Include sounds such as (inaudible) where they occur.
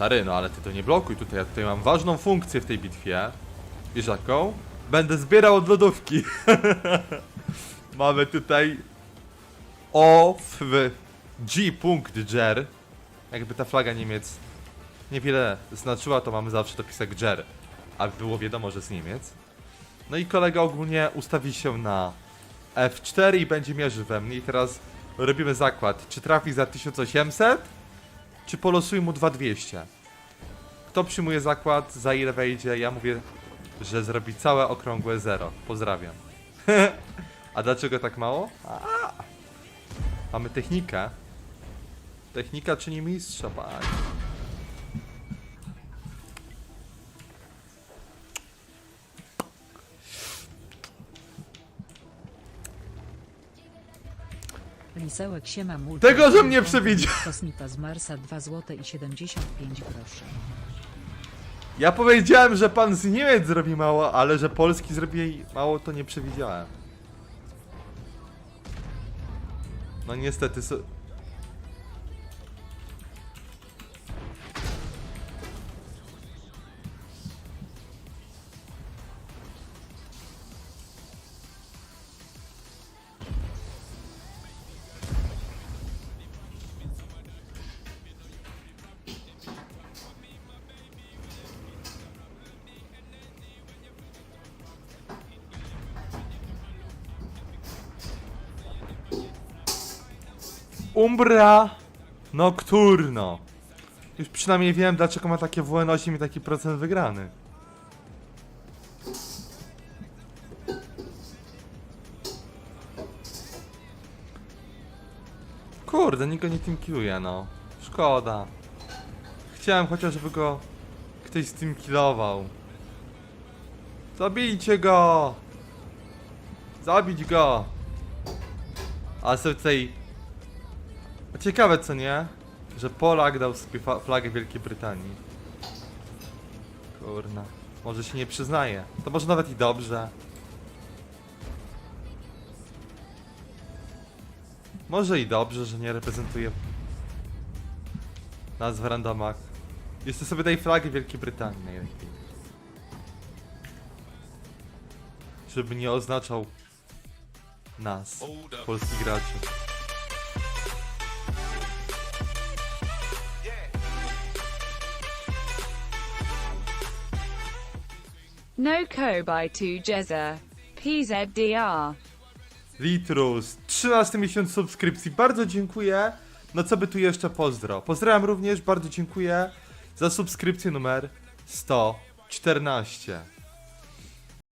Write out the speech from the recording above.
Stary, no ale ty to nie blokuj tutaj, ja tutaj mam ważną funkcję w tej bitwie. Wiesz jaką? Będę zbierał od lodówki. (laughs) Mamy tutaj O w G punkt Jer. Jakby ta flaga Niemiec niewiele znaczyła, to mamy zawsze dopisek Jer. A było wiadomo, że z Niemiec. No i kolega ogólnie ustawi się na F4 i będzie mierzył we mnie. I teraz robimy zakład, czy trafi za 1800, czy polosuj mu 2200. Kto przyjmuje zakład, za ile wejdzie? Ja mówię, że zrobi całe okrągłe zero. Pozdrawiam. (laughs) A dlaczego tak mało? A, mamy technikę. Technika czyni mistrza, panie. Lisełek siema multi. Tego, że mnie przewidział. Kosmita z Marsa 2 zł i 75 groszy. Ja powiedziałem, że pan z Niemiec zrobi mało, ale że Polski zrobi mało, to nie przewidziałem. No niestety. So... Umbra Nocturno. Już przynajmniej wiem, dlaczego ma takie WN8 i taki procent wygrany. Kurde, nikt go nie teamkilluje, no. Szkoda. Chciałem chociaż, żeby go ktoś steamkillował. Zabijcie go! Zabić go! A sobie tutaj Ciekawe co nie? Że Polak dał sobie flagę Wielkiej Brytanii. Kurna. Może się nie przyznaje. To może nawet i dobrze. Może i dobrze, że nie reprezentuje nas w randomach. Jeszcze sobie daj flagę Wielkiej Brytanii najlepiej. Żeby nie oznaczał nas, polskich graczy. No by 2 Jezza. PZDR. Litrus, 13 miesiąc subskrypcji, bardzo dziękuję. No co by tu jeszcze pozdro. Pozdrawiam również, bardzo dziękuję za subskrypcję numer 114.